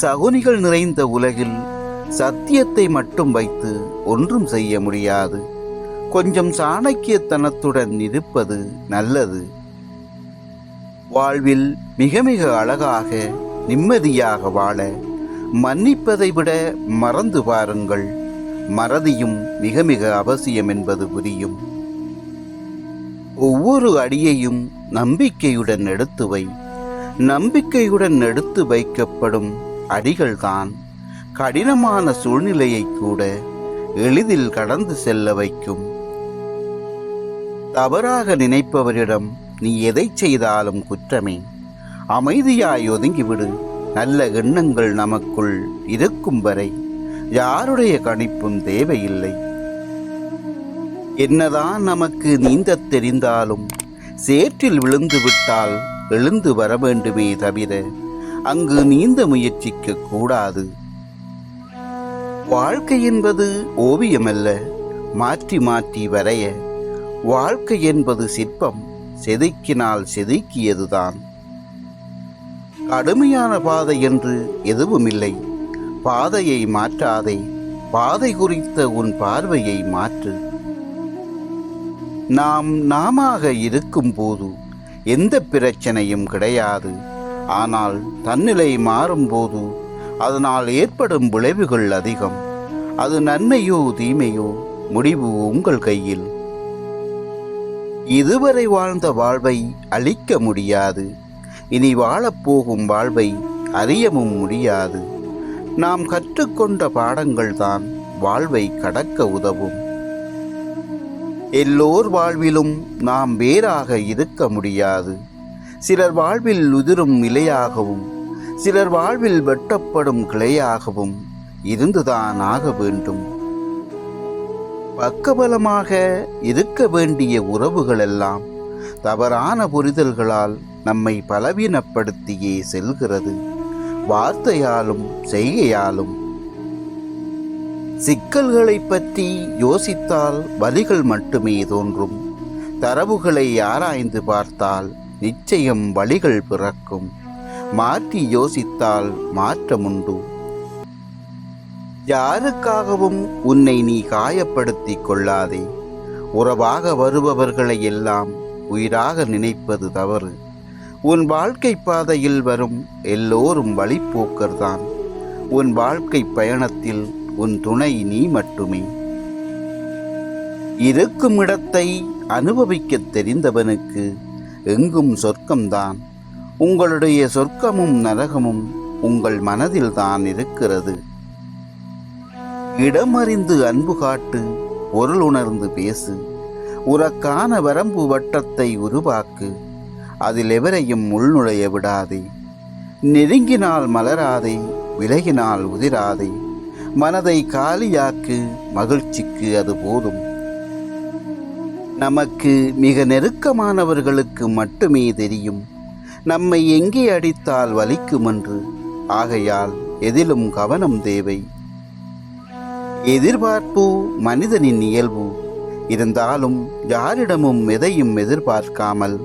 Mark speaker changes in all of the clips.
Speaker 1: சகுனிகள் நிறைந்த உலகில் சத்தியத்தை மட்டும் வைத்து ஒன்றும் செய்ய முடியாது. கொஞ்சம் சாணக்கியத்தனத்துடன் இருப்பது நல்லது. வாழ்வில் மிக மிக அழகாக நிம்மதியாக வாழ மன்னிப்பதை விட மறந்து பாருங்கள் மறதியும் மிக மிக அவசியம் என்பது புரியும். ஒவ்வொரு அடியையும் நம்பிக்கையுடன் எடுத்து வை. நம்பிக்கையுடன் எடுத்து வைக்கப்படும் அடிகள்தான். கடினமான சூழ்நிலையை கூட எளிதில் கடந்து செல்ல வைக்கும். தவறாக நினைப்பவரிடம் நீ எதை செய்தாலும் குற்றமே. அமைதியாய் ஒதுங்கிவிடு. நல்ல எண்ணங்கள் நமக்குள் இருக்கும் வரை யாருடைய கணிப்பும் தேவையில்லை. என்னதான் நமக்கு நீந்தத் தெரிந்தாலும் சேற்றில் விழுந்து விட்டால் எழுந்து வர வேண்டுமே தவிர அங்கு நீந்த முயற்சிக்க கூடாது. வாழ்க்கை என்பது ஓவியமல்ல மாற்றி மாற்றி வரைய. வாழ்க்கை என்பது சிற்பம் செதுக்கினால் செதுக்கியதுதான். கடுமையான பாதை என்று எதுவுமில்லை. பாதையை மாற்றாதே பாதை குறித்த உன் பார்வையை மாற்று. நாம் நாமாக இருக்கும்போது எந்த பிரச்சனையும் கிடையாது. ஆனால் தன்னிலை மாறும்போது அதனால் ஏற்படும் விளைவுகள் அதிகம். அது நன்மையோ தீமையோ முடிவு உங்கள் கையில். இதுவரை வாழ்ந்த வாழ்வை அழிக்க முடியாது. இனி வாழப்போகும் வாழ்வை அறியவும் முடியாது. நாம் கற்றுக்கொண்ட பாடங்கள்தான் வாழ்வை கடக்க உதவும். எல்லோர் வாழ்விலும் நாம் வேறாக இருக்க முடியாது. சிலர் வாழ்வில் உதிரும் நிலையாகவும் சிலர் வாழ்வில் வெட்டப்படும் கிளையாகவும் இருந்துதான் ஆக வேண்டும். பக்கபலமாக இருக்க வேண்டிய உறவுகளெல்லாம் தவறான புரிதல்களால் நம்மை பலவீனப்படுத்தியே செல்கிறது. வார்த்தையாலும் செய்கையாலும் சிக்கல்களை பற்றி யோசித்தால் வலிகள் மட்டுமே தோன்றும். தரவுகளை ஆராய்ந்து பார்த்தால் நிச்சயம் வழிகள் பிறக்கும். மாற்றி யோசித்தால் மாற்றமுண்டு. யாருக்காகவும் உன்னை நீ காயப்படுத்திக் கொள்ளாதே. உறவாக வருபவர்களை எல்லாம் உயிராக நினைப்பது தவறு. உன் வாழ்க்கை பாதையில் வரும் எல்லோரும் வழிப்போக்கர்தான். உன் வாழ்க்கை பயணத்தில் உன் துணை நீ மட்டுமே. இருக்கும் இடத்தை அனுபவிக்கத் தெரிந்தவனுக்கு எங்கும் சொர்க்கம்தான். உங்களுடைய சொர்க்கமும் நரகமும் உங்கள் மனதில்தான் இருக்கிறது. இடமறிந்து அன்பு காட்டு பொருள் உணர்ந்து பேசு. உறக்கான வரம்பு வட்டத்தை உருவாக்கு. அதில் எவரையும் உள்நுழைய விடாதே. நெருங்கினால் மலராதே விலகினால் உதிராதே. மனதை காலியாக்கு மகிழ்ச்சிக்கு அது போதும். நமக்கு மிக நெருக்கமானவர்களுக்கு மட்டுமே தெரியும். நம்மை எங்கே அடித்தால் வலிக்கும் என்று. ஆகையால் எதிலும் கவனம் தேவை. எதிர்பார்ப்பு மனிதனின் இயல்பு. இருந்தாலும் யாரிடமும் எதையும் எதிர்பார்க்காமல்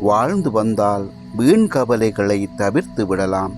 Speaker 1: வாழ்ந்து வந்தால் வீண் கவலைகளை தவிர்த்து விடலாம்.